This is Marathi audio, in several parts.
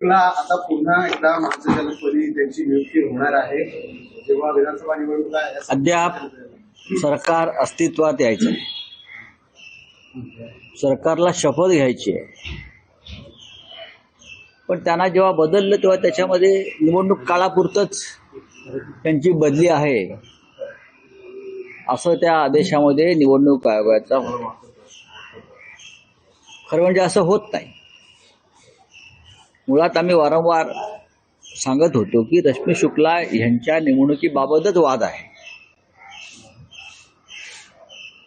आता पुन्हा एकदा महासंचालकपदी त्यांची नियुक्ती होणार आहे जेव्हा विधानसभा निवडणुका अद्याप सरकार अस्तित्वात यायचं सरकारला शपथ घ्यायची आहे. पण त्यांना जेव्हा बदललं तेव्हा त्याच्यामध्ये निवडणूक काळापुरतंच त्यांची बदली आहे. असं त्या आदेशामध्ये निवडणूक आयोगाचा खरं म्हणजे असं होत नाही. मुळात आम्ही वारंवार सांगत होतो की रश्मी शुक्ला यांच्या निवडणुकीबाबतच वाद आहे.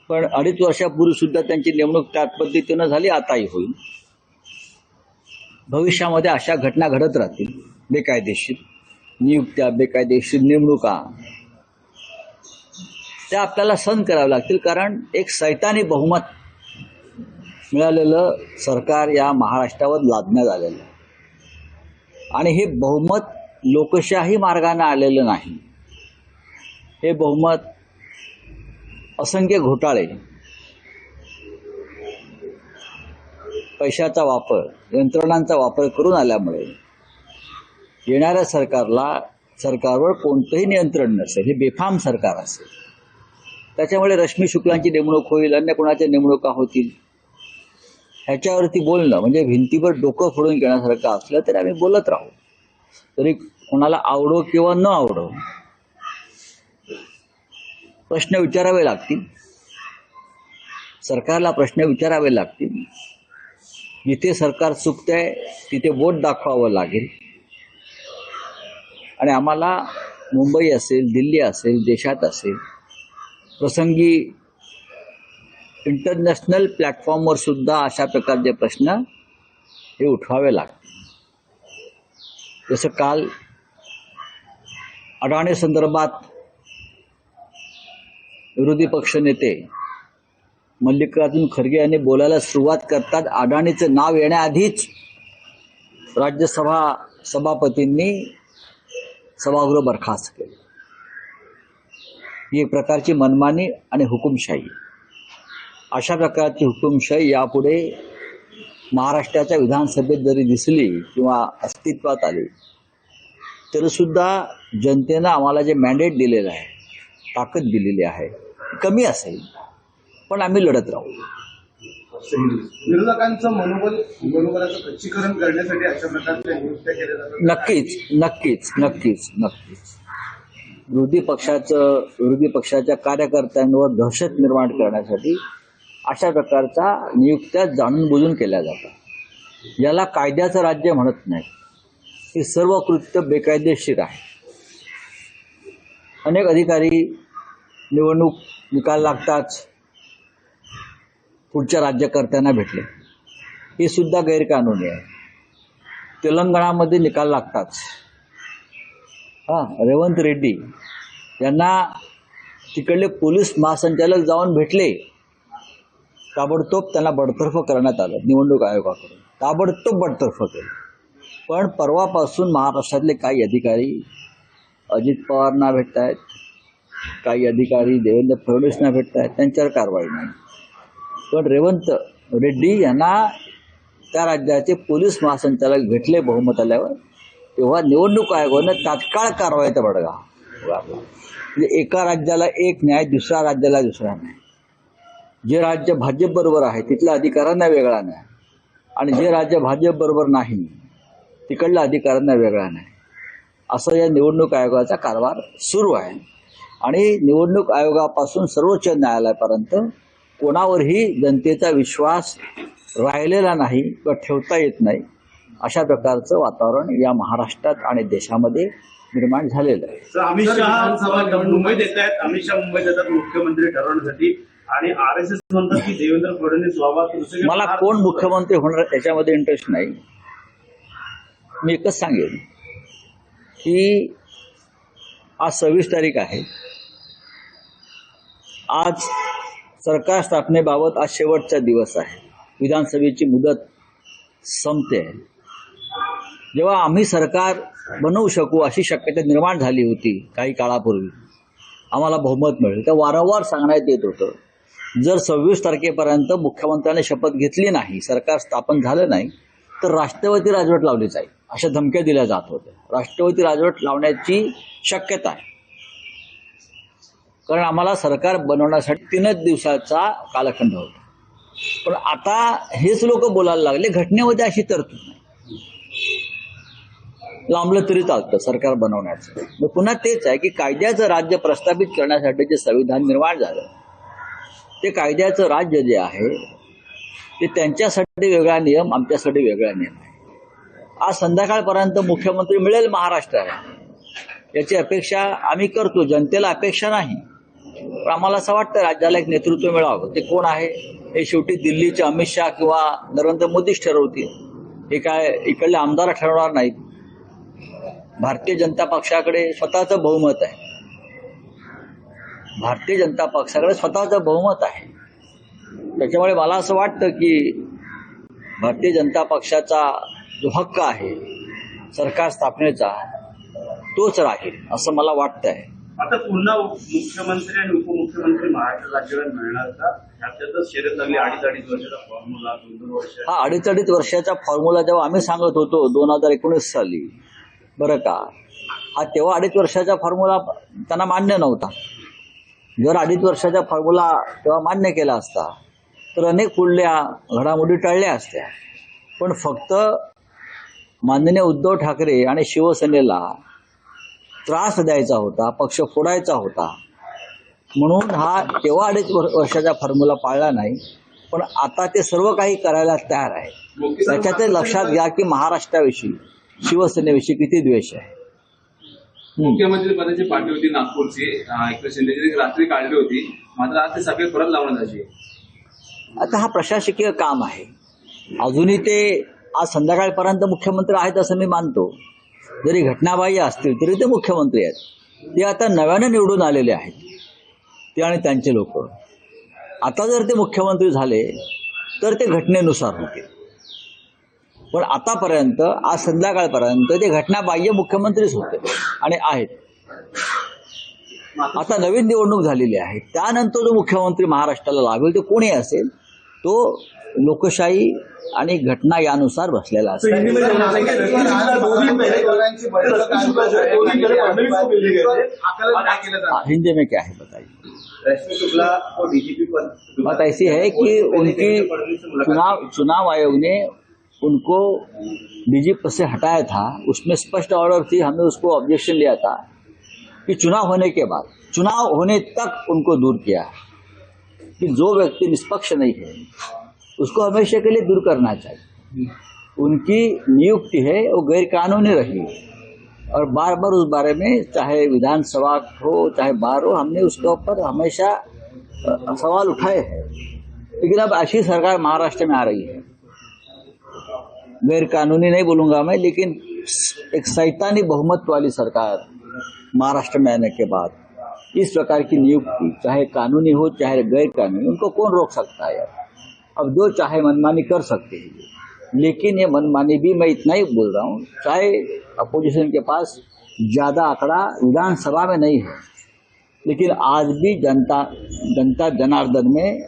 पण अडीच वर्षापूर्वी सुद्धा त्यांची नेमणूक त्याच पद्धतीनं झाली आताही होईल. भविष्यामध्ये अशा घटना घडत राहतील बेकायदेशीर नियुक्त्या बेकायदेशीर नेमणुका. त्या आपल्याला सहन कराव्या लागतील कारण एक सैतानी बहुमत मिळालेलं सरकार या महाराष्ट्रावर लादण्यात आलेलं आहे. आणि हे बहुमत लोकशाही मार्गाने आलेलं नाही. हे बहुमत असंख्य घोटाळे पैशाचा वापर यंत्रणांचा वापर करून आल्यामुळे येणाऱ्या सरकारला सरकारवर कोणतंही नियंत्रण नसेल हे बेफाम सरकार असेल. त्याच्यामुळे रश्मी शुक्लांची नेमणूक होईल अन्य कोणाच्या नेमणुका होतील? ह्याच्यावरती बोलणं म्हणजे भिंतीवर डोकं फोडून घेण्यासारखं असलं तरी आम्ही बोलत राहू. तरी कोणाला आवडो किंवा न आवडो प्रश्न विचारावे लागतील. सरकारला प्रश्न विचारावे लागतील. जिथे सरकार चुकतंय तिथे बोट दाखवावं लागेल. आणि आम्हाला मुंबई असेल दिल्ली असेल देशात असेल प्रसंगी इंटरनॅशनल प्लॅटफॉर्मवर सुद्धा अशा प्रकारचे प्रश्न हे उठवावे लागतात जसं काल अडाणी संदर्भात विरोधी पक्षनेते मल्लिकार्जुन खरगे यांनी बोलायला सुरुवात करतात. अडाणीचं नाव येण्याआधीच राज्यसभा सभापतींनी सभागृह बरखास्त केलं. ही एक प्रकारची मनमानी आणि हुकुमशाही. अशा प्रकारची हुकुमशाही यापुढे महाराष्ट्राच्या विधानसभेत जरी दिसली किंवा अस्तित्वात आली तरीसुद्धा जनतेनं आम्हाला जे मॅन्डेट दिलेलं आहे ताकद दिलेली आहे कमी असेल पण आम्ही लढत राहू. विरोधकांचं मनोबल खच्चीकरण करण्यासाठी अशा प्रकारच्या नियुक्त्या केल्या जातात. नक्कीच नक्कीच नक्कीच नक्कीच. विरोधी पक्षाचं विरोधी पक्षाच्या कार्यकर्त्यांवर दहशत निर्माण करण्यासाठी अशा प्रकारचा नियुक्त्या जाणून बुजून केल्या जातात. याला कायद्याचं राज्य म्हणत नाही. हे सर्व कृत्य बेकायदेशीर आहे. अनेक अधिकारी निवडणूक निकाल लागताच पुढच्या राज्यकर्त्यांना भेटले. हे सुद्धा गैरकानूनी आहे. तेलंगणामध्ये निकाल लागताच. हां रेवंत रेड्डी यांना तिकडले पोलीस महासंचालक जाऊन भेटले. ताबडतोब त्यांना बडतर्फ करण्यात आलं. निवडणूक आयोगाकडून ताबडतोब बडतर्फ केलं. पण परवापासून महाराष्ट्रातले काही अधिकारी अजित पवारना भेटत आहेत काही अधिकारी देवेंद्र फडणवीसना भेटत आहेत त्यांच्यावर कारवाई नाही. पण रेवंत रेड्डी यांना त्या राज्याचे पोलीस महासंचालक भेटले बहुमत आल्यावर तेव्हा निवडणूक आयोगानं तात्काळ कारवाईचा बडगा म्हणजे एका राज्याला एक न्याय दुसऱ्या राज्याला दुसरा न्याय. जे राज्य भाजपबरोबर आहे तिथल्या अधिकाऱ्यांना वेगळा नाही. आणि जे राज्य भाजपबरोबर नाही तिकडल्या अधिकाऱ्यांना वेगळा नाही. असं या निवडणूक आयोगाचा कारभार सुरू आहे. आणि निवडणूक आयोगापासून सर्वोच्च न्यायालयापर्यंत कोणावरही जनतेचा विश्वास राहिलेला नाही किंवा ठेवता येत नाही अशा प्रकारचं वातावरण या महाराष्ट्रात आणि देशामध्ये निर्माण झालेलं आहे. अमित शहा मुंबईत येत आहेत अमित शहा मुंबईत येतात. मुख्यमंत्री ठरवण्यासाठी आणि आर एस एस म्हणतात की देवेंद्र फडणवीस व्हावा मला कोण मुख्यमंत्री होणार याच्यामध्ये इंटरेस्ट नाही. मी एकच सांगेन की आज सव्वीस तारीख आहे. आज सरकार स्थापनेबाबत आज शेवटचा दिवस आहे. विधानसभेची मुदत संपते. आहे जेव्हा आम्ही सरकार बनवू शकू अशी शक्यता निर्माण झाली होती काही काळापूर्वी आम्हाला बहुमत मिळेल. तर वारंवार सांगण्यात येत होतं. जर सव्वीस तारखेपर्यंत मुख्यमंत्र्यांनी शपथ घेतली नाही सरकार स्थापन झालं नाही तर राष्ट्रवादी राजवट लावली जाईल अशा धमक्या दिल्या जात होत्या. राष्ट्रवादी राजवट लावण्याची शक्यता आहे. कारण आम्हाला सरकार बनवण्यासाठी तीनच दिवसाचा कालखंड होता. पण आता हेच लोक बोलायला लागले घटनेमध्ये अशी तरतूद नाही. लांबलं तरी चालतं सरकार बनवण्याचं. पुन्हा तेच आहे की कायद्याचं राज्य प्रस्थापित करण्यासाठी जे संविधान निर्माण झालं ते कायद्याचं राज्य जे आहे ते त्यांच्यासाठी वेगळा नियम आमच्यासाठी वेगळा नियम आहे. आज संध्याकाळपर्यंत मुख्यमंत्री मिळेल महाराष्ट्राला. याची अपेक्षा आम्ही करतो. जनतेला अपेक्षा नाही. पण आम्हाला असं वाटतं राज्याला एक नेतृत्व मिळावं. ते कोण आहे? हे शेवटी दिल्लीचे अमित शहा किंवा नरेंद्र मोदीच ठरवतील. हे काय इकडले आमदार ठरवणार नाहीत. भारतीय जनता पक्षाकडे स्वतःचं बहुमत आहे. भारतीय जनता पक्षाकडे स्वतःचं बहुमत आहे. त्याच्यामुळे मला असं वाटतं की भारतीय जनता पक्षाचा जो हक्क आहे सरकार स्थापनेचा तोच राहील असं मला वाटतं आहे आता पुन्हा मुख्यमंत्री आणि उपमुख्यमंत्री महाराष्ट्र राज्याला मिळणार का? ह्याच्यातच शर्यत लागली अडीच अडीच वर्षाचा फॉर्म्युला दोन दोन वर्ष. हा अडीच अडीच वर्षाचा फॉर्म्युला जेव्हा आम्ही सांगत होतो दोन हजार एकोणीस साली. बरं का? हा तेव्हा अडीच वर्षाचा फॉर्म्युला त्यांना मान्य नव्हता. जर अडीच वर्षाचा फॉर्म्युला तेव्हा मान्य केला असता तर अनेक पुढल्या घडामोडी टळल्या असत्या. पण फक्त माननीय उद्धव ठाकरे आणि शिवसेनेला त्रास द्यायचा होता पक्ष फोडायचा होता. म्हणून हा तेव्हा अडीच वर्षाचा फॉर्म्युला पाळला नाही पण आता ते सर्व काही करायला तयार आहे. त्याच्यातच लक्षात घ्या की महाराष्ट्राविषयी शिवसेनेविषयी किती द्वेष आहे. मुख्यमंत्री पदाची पार्टी होती नागपूरची. एकनाथ शिंदेची रात्री काढली होती. मात्र आज ते सभेत परत लावण्यात आली आता हा प्रशासकीय काम आहे. अजूनही ते आज संध्याकाळपर्यंत मुख्यमंत्री आहेत असं मी मानतो. जरी घटनाबाह्य असतील तरी ते मुख्यमंत्री आहेत. ते आता नव्याने निवडून आलेले आहेत. ते आणि त्यांचे लोक. आता जर ते मुख्यमंत्री झाले तर ते घटनेनुसार होतील. पण आतापर्यंत आज संध्याकाळपर्यंत ते घटनाबाह्य मुख्यमंत्रीच होते आणि आहेत. आता नवीन निवडणूक झालेली आहे. त्यानंतर जो मुख्यमंत्री महाराष्ट्राला लाभेल तो कोणी असेल? तो लोकशाही आणि घटना यानुसार बसलेला असेल. हिंदी में क्या है बताइए? रश्मि शुक्ला को डीजीपी पद बात ऐसी है कि उनकी चुनाव चुनाव आयोग ने उनको डीजी पद से हटाया था, उसमें स्पष्ट ऑर्डर थी हमने उसको ऑब्जेक्शन लिया था कि चुनाव होने के बाद, चुनाव होने तक उनको दूर किया कि जो व्यक्ति निष्पक्ष नहीं है, उसको हमेशा के लिए दूर करना चाहिए। उनकी नियुक्ति है, वो गैरकानूनी रही और बार बार उस बारे में, चाहे विधानसभा हो, चाहे बार हो, हमने उसके ऊपर हमेशा सवाल उठाए हैं। लेकिन अब ऐसी सरकार महाराष्ट्र में आ रही है। गैर कानूनी नहीं बोलूँगा मैं, लेकिन एक सैतानी बहुमत वाली सरकार महाराष्ट्र में आने के बाद, इस प्रकार की नियुक्ति, चाहे कानूनी हो, चाहे गैर कानूनी, उनको कौन रोक सकता है अब जो चाहे मनमानी कर सकते हैं लेकिन ये मनमानी भी मैं इतना ही बोल रहा हूँ, चाहे अपोजिशन के पास ज़्यादा आंकड़ा विधानसभा में नहीं है, लेकिन आज भी जनता जनता जनार्दन में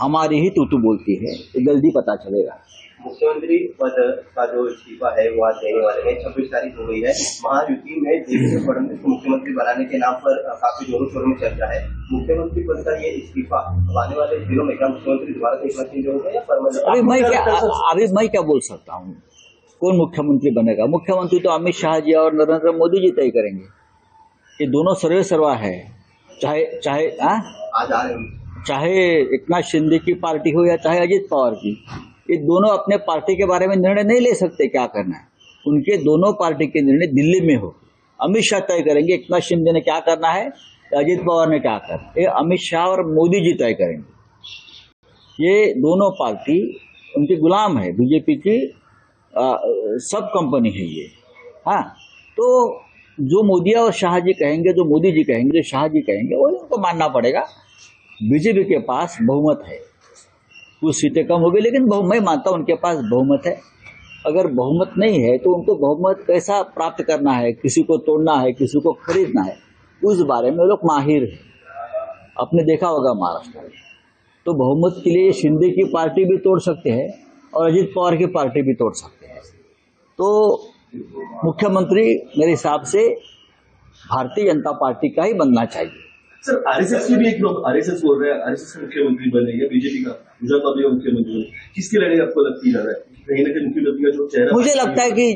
हमारी ही तूतू बोलती है जल्दी पता चलेगा। मुख्यमंत्री पद का जो इस्तीफा है वो आज देने वाले हैं। छब्बीस तारीख हो गई है। महायुति में देवेंद्र फडणवीस को मुख्यमंत्री बनाने के नाम पर काफ़ी जोरों शोरों में चर्चा है। मुख्यमंत्री पद का ये इस्तीफा आने वाले दिनों में क्या मुख्यमंत्री दोबारा से चेंज होगा या अभी मैं क्या अभी मैं क्या बोल सकता हूँ? कौन मुख्यमंत्री बनेगा? मुख्यमंत्री तो अमित शाह जी और नरेंद्र मोदी जी तय करेंगे ये दोनों सर्वे सर्वा है। चाहे चाहे आ? आज आ रहे हैं। चाहे एकनाथ शिंदे की पार्टी हो या चाहे अजित पवार की। ये दोनों अपने पार्टी के बारे में निर्णय नहीं ले सकते क्या करना है? उनके दोनों पार्टी के निर्णय दिल्ली में हो। अमित शाह तय करेंगे एकनाथ शिंदे ने क्या करना है अजित पवार ने क्या करना ये अमित शाह और मोदी जी तय करेंगे। ये दोनों पार्टी उनके गुलाम है बीजेपी की आ, सब कंपनी है ये। हाँ तो जो मोदी और शाह जी कहेंगे जो मोदी जी कहेंगे जो शाह जी कहेंगे वो उनको मानना पड़ेगा। बीजेपी के पास बहुमत है। कुछ सीटें कम हो गई, लेकिन बहु मैं मानता हूँ उनके पास बहुमत है। अगर बहुमत नहीं है तो उनको बहुमत कैसा प्राप्त करना है? किसी को तोड़ना है, किसी को खरीदना है? उस बारे में वो लोग माहिर है। आपने देखा होगा महाराष्ट्र में। तो बहुमत के लिए शिंदे की पार्टी भी तोड़ सकते हैं और अजित पवार की पार्टी भी तोड़ सकते हैं। तो मुख्यमंत्री मेरे हिसाब से भारतीय जनता पार्टी का ही बनना चाहिए। सर आरएसएस के भी एक लोग आरएसएस बोल रहे हैं आरएसएस का मुख्यमंत्री बने या बीजेपी का गुजरात का भी मुख्यमंत्री बने किसकी लड़ाई आपको लगती है कहीं ना कहीं मुख्यमंत्री का जो चेहरा मुझे लगता है कि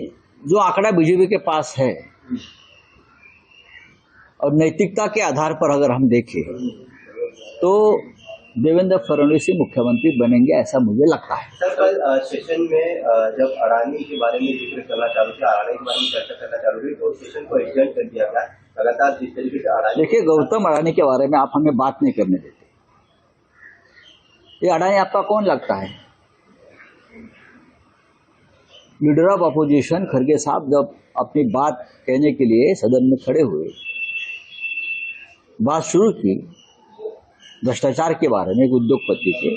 जो आंकड़ा बीजेपी के पास है और नैतिकता के आधार पर अगर हम देखें तो देवेंद्र फडणवीस ही मुख्यमंत्री बनेंगे ऐसा मुझे लगता है। सर कल सेशन में जब अडानी के बारे में ज़िक्र करना चालू किया अडानी के बारे में चर्चा करना चालू हुई तो सेशन को एडजर्न कर दिया गया। लगातार जिस तरीके से अडानी देखिए, गौतम अडानी के बारे में आप हमें बात नहीं करने देते। ये अडानी आपका कौन लगता है? लीडर ऑफ़ अपोजिशन खड़गे साहब जब अपनी बात कहने के लिए सदन में खड़े हुए, बात शुरू की भ्रष्टाचार के बारे में, एक उद्योगपति के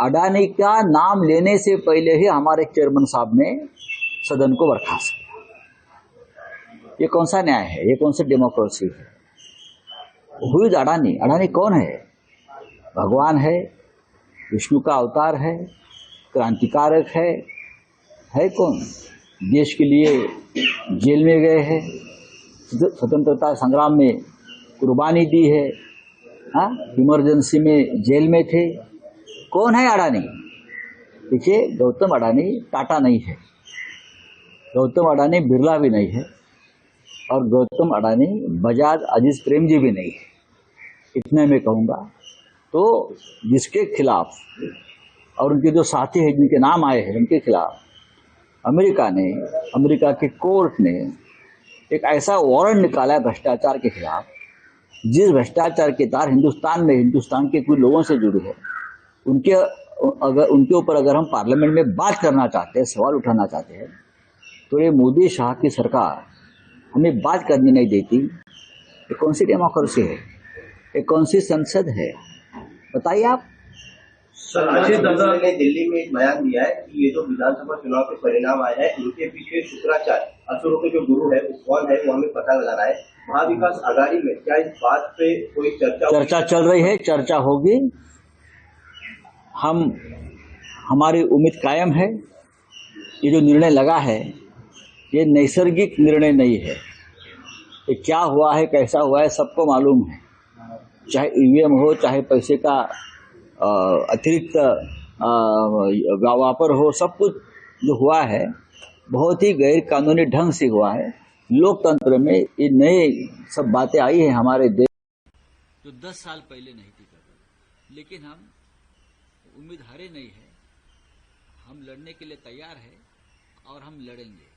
अडानी का नाम लेने से पहले ही हमारे चेयरमैन साहब ने सदन को बर्खास्त ये कौन सा न्याय है? ये कौन सी डेमोक्रेसी है? हुई अडानी। अडानी कौन है? भगवान है, विष्णु का अवतार है, क्रांतिकारक है। है कौन? देश के लिए जेल में गए हैं। स्वतंत्रता संग्राम में कुर्बानी दी है हाँ? इमरजेंसी में जेल में थे। कौन है अडानी? देखिए, गौतम अडानी टाटा नहीं है। गौतम अडानी बिरला भी नहीं है। और गौतम अडानी, बजाज अज़ीज़ प्रेम जी भी नहीं है। इतने में कहूँगा तो जिसके खिलाफ और उनके जो साथी हैं, जिनके नाम आए हैं, उनके खिलाफ अमेरिका ने, अमेरिका के कोर्ट ने एक ऐसा वारंट निकाला है भ्रष्टाचार के खिलाफ, जिस भ्रष्टाचार के तार हिंदुस्तान में, हिंदुस्तान के कुछ लोगों से जुड़े हैं। उनके, अगर, उनके ऊपर अगर हम पार्लियामेंट में बात करना चाहते हैं, सवाल उठाना चाहते हैं तो ये मोदी शाह की सरकार हमें बात करने नहीं देती। ये कौन सी डेमोक्रेसी है? ये कौन सी संसद है? बताइए आप। सर अजीत दादा ने दिल्ली में एक बयान दिया है कि ये जो विधानसभा चुनाव के परिणाम आए हैं इनके पीछे शुक्राचार्य असुरों के जो गुरु है वो कौन है वो हमें पता लगाना है। महाविकास आघाड़ी में क्या इस बात पे कोई चर्चा चर्चा चल रही है चर्चा होगी। हम हमारी उम्मीद कायम है। ये जो निर्णय लगा है ये नैसर्गिक निर्णय नहीं है। ये क्या हुआ है, कैसा हुआ है, सबको मालूम है। चाहे ईवीएम हो, चाहे पैसे का अतिरिक्त वापर हो, सब कुछ जो हुआ है, बहुत ही गैर कानूनी ढंग से हुआ है। लोकतंत्र में ये नए सब बातें आई है हमारे देश। जो दस साल पहले नहीं थी कभी लेकिन हम उम्मीद हारे नहीं है। हम लड़ने के लिए तैयार है और हम लड़ेंगे।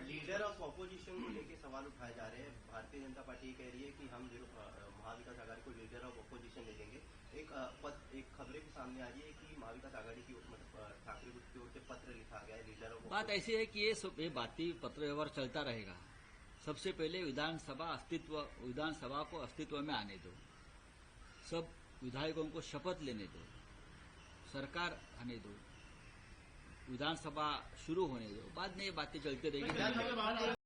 लीडर ऑफ़ ऑपोजिशन को लेकर सवाल उठाए जा रहे हैं। भारतीय जनता पार्टी कह रही है कि हम जो महाविकास आघाड़ी को लीडर ऑफ़ ऑपोजिशन ले लेंगे। एक एक खबरें भी सामने आ रही है कि महाविकास आघाड़ी की मतलब ठाकरे गुट की ओर से पत्र लिखा गया है लीडर ऑफ़ बात ऐसी है कि ये सब ये बाती पत्र व्यवहार चलता रहेगा। सबसे पहले विधानसभा अस्तित्व विधानसभा को अस्तित्व में आने दो। सब विधायकों को शपथ लेने दो। सरकार आने दो। विधानसभा शुरू होने दो बाद में ये बातें चलती रहेगी।